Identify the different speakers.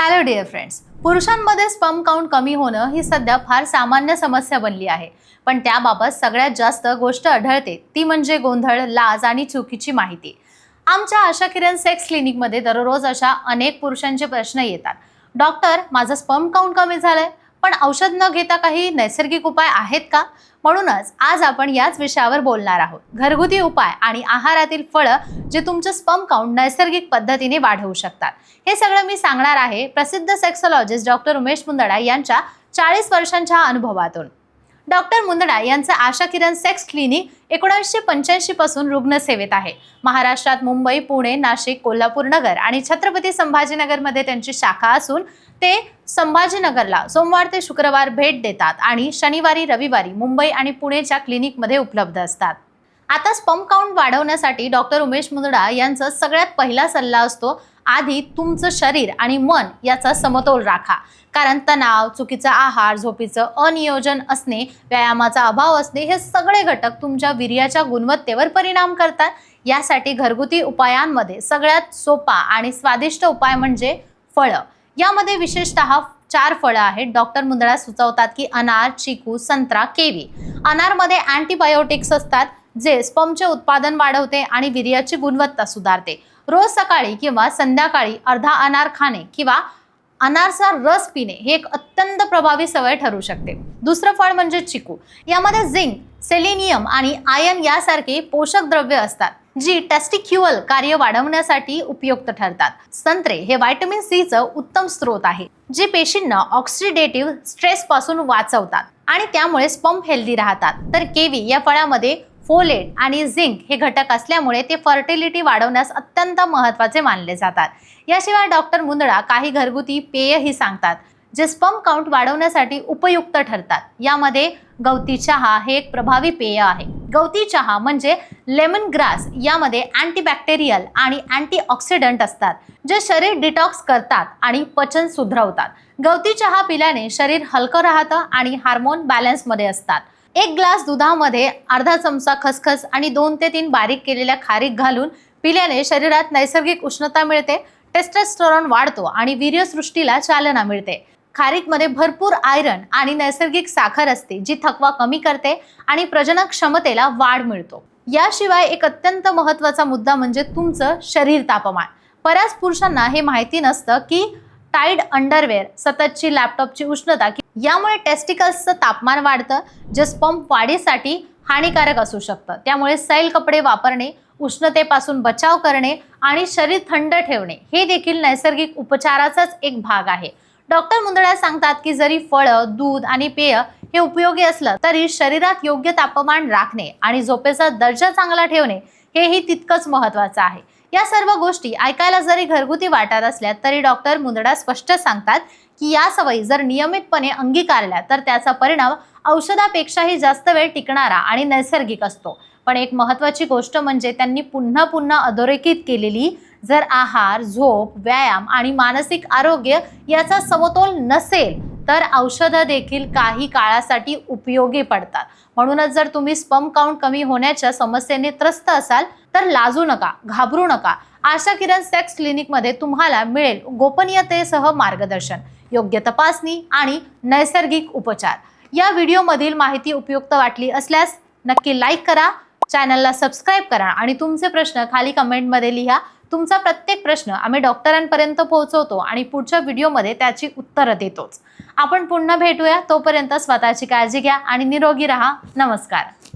Speaker 1: Hello dear friends पुरुषांमध्ये sperm count कमी होणं ही सध्या फार सामान्य समस्या बनली आहे. पण त्याबाबत सगळ्यात जास्त गोष्ट आढळते. ती म्हणजे गोंधळ लाज आणि चुकीची माहिती. आमच्या आशा किरण सेक्स क्लिनिकमध्ये दररोज अशा अनेक पुरुषांचे प्रश्न येतात. डॉक्टर माझं स्पम काउंट कमी झालंय. पण औषध न घेता काही नैसर्गिक उपाय आहेत का? म्हणूनच आज आपण याच विषयावर बोलणार आहोत. घरगुती उपाय आणि आहारातील फळं जे तुमचं स्पम काउंट नैसर्गिक पद्धतीने वाढवू शकतात. हे सगळं मी सांगणार आहे प्रसिद्ध सेक्सॉलॉजिस्ट डॉक्टर उमेश मुंदडा यांच्या चाळीस वर्षांच्या अनुभवातून. डॉक्टर मुंदडा यांचं आशा किरण सेक्स क्लिनिक एकोणीसशे पंच्याऐंशी पासून रुग्णसेवेत आहे. महाराष्ट्रात मुंबई पुणे नाशिक कोल्हापूर नगर आणि छत्रपती संभाजीनगरमध्ये त्यांची शाखा असून ते संभाजीनगरला सोमवार ते शुक्रवार भेट देतात आणि शनिवारी रविवारी मुंबई आणि पुणेच्या क्लिनिकमध्ये उपलब्ध असतात. आता स्पम काउंट वाढवण्यासाठी डॉक्टर उमेश मुंदडा यांचा सगळ्यात पहिला सल्ला असतो आधी तुमचं शरीर आणि मन याचा समतोल राखा. कारण तणाव चुकीचा आहार झोपीचं अनियोजन असणे व्यायामाचा अभाव असणे हे सगळे घटक तुमच्या वीर्याच्या गुणवत्तेवर परिणाम करतात. यासाठी घरगुती उपायांमध्ये सगळ्यात सोपा आणि स्वादिष्ट उपाय म्हणजे फळं. यामध्ये विशेषतः चार फळं आहेत. डॉक्टर मुंदळा सुचवतात की अनार चिकू संत्रा केवी. अनारमध्ये अँटीबायोटिक्स असतात. जे स्पमचे उत्पादन वाढवते आणि वीर्याची गुणवत्ता सुधारते. रोज सकाळी किंवा संध्याकाळी अर्धा अनार खाणे किंवा अनारचा रस पिणे हे एक अत्यंत प्रभावी सवय ठरू शकते. दुसरं फळ म्हणजे चिकू. यामध्ये झिंक सेलेनियम आणि आयन यासारखे पोषक द्रव्य असतात जी टेस्टिक्युअल कार्य वाढवण्यासाठी उपयुक्त ठरतात. संत्रे हे व्हायटमिन सीचं उत्तम स्रोत आहे जे पेशींना ऑक्सिडेटिव्ह स्ट्रेस पासून वाचवतात आणि त्यामुळे स्पंप हेल्दी राहतात. तर केवी या फळामध्ये फोलेट आणि झिंक हे घटक असल्यामुळे ते फर्टिलिटी वाढवण्यास अत्यंत महत्त्वाचे मानले जातात. याशिवाय डॉक्टर मुंदडा काही घरगुती पेयही सांगतात जे स्पम काउंट वाढवण्यासाठी उपयुक्त ठरतात. यामध्ये गवती चहा हे एक प्रभावी पेय आहे. गवती चहा म्हणजे लेमन ग्रास यामध्ये अँटीबॅक्टेरियल आणि अँटीऑक्सिडंट असतात जे शरीर डिटॉक्स करतात आणि पचन सुधरवतात. गवती चहा पिल्याने शरीर हलकं राहतं आणि हार्मोन बॅलन्समध्ये असतात. एक ग्लास दुधामध्ये अर्धा चमचा खसखस आणि दोन ते तीन बारीक केलेल्या खारीक घालून पिल्याने शरीरात नैसर्गिक उष्णता मिळते टेस्टेस्टोरॉन वाढतो आणि वीर्यसृष्टीला चालना मिळते. खारीकमध्ये भरपूर आयरन आणि नैसर्गिक साखर असते जी थकवा कमी करते आणि प्रजनन क्षमतेला वाढ मिळतो. याशिवाय एक अत्यंत महत्त्वाचा मुद्दा म्हणजे तुमचं शरीर तापमान. बऱ्याच पुरुषांना हे माहिती नसतं की टाईड अंडरवेअर सततची लॅपटॉपची उष्णता यामुळे टेस्टिकल्सचं तापमान वाढतं जे स्पंप वाढीसाठी हानिकारक असू शकतं. त्यामुळे सैल कपडे वापरणे उष्णतेपासून बचाव करणे आणि शरीर थंड ठेवणे हे देखील नैसर्गिक उपचाराचाच एक भाग आहे. डॉक्टर मुंदड्या सांगतात की जरी फळं दूध आणि पेय हे उपयोगी असलं तरी शरीरात योग्य तापमान राखणे आणि झोपेचा दर्जा चांगला ठेवणे हेही तितकंच महत्त्वाचं आहे. या सर्व गोष्टी ऐकायला जरी घरगुती वाटत असल्या तरी डॉक्टर मुंदडा स्पष्ट सांगतात की या सवयी जर नियमितपणे अंगीकारल्या तर त्याचा परिणाम औषधापेक्षाही जास्त वेळ टिकणारा आणि नैसर्गिक असतो. पण एक महत्त्वाची गोष्ट म्हणजे त्यांनी पुन्हा पुन्हा अधोरेखित केलेली जर आहार झोप व्यायाम आणि मानसिक आरोग्य याचा समतोल नसेल तर औषधं देखील काही काळासाठी उपयोगी पडतात. म्हणूनच जर तुम्ही स्पम काउंट कमी होण्याच्या समस्येने त्रस्त असाल तर लाजू नका घाबरू नका. आशा किरण सेक्स क्लिनिकमध्ये तुम्हाला मिळेल गोपनीयतेसह मार्गदर्शन योग्य तपासणी आणि नैसर्गिक उपचार. या व्हिडिओमधील माहिती उपयुक्त वाटली असल्यास नक्की लाईक करा चॅनलला सबस्क्राईब करा आणि तुमचे प्रश्न खाली कमेंटमध्ये लिहा. तुमचा प्रत्येक प्रश्न आम्ही डॉक्टरांपर्यंत पोहोचवतो आणि पुढच्या व्हिडिओमध्ये त्याची उत्तरं देतोच. आपण पुन्हा भेटूया तोपर्यंत स्वतःची काळजी घ्या आणि निरोगी राहा. नमस्कार.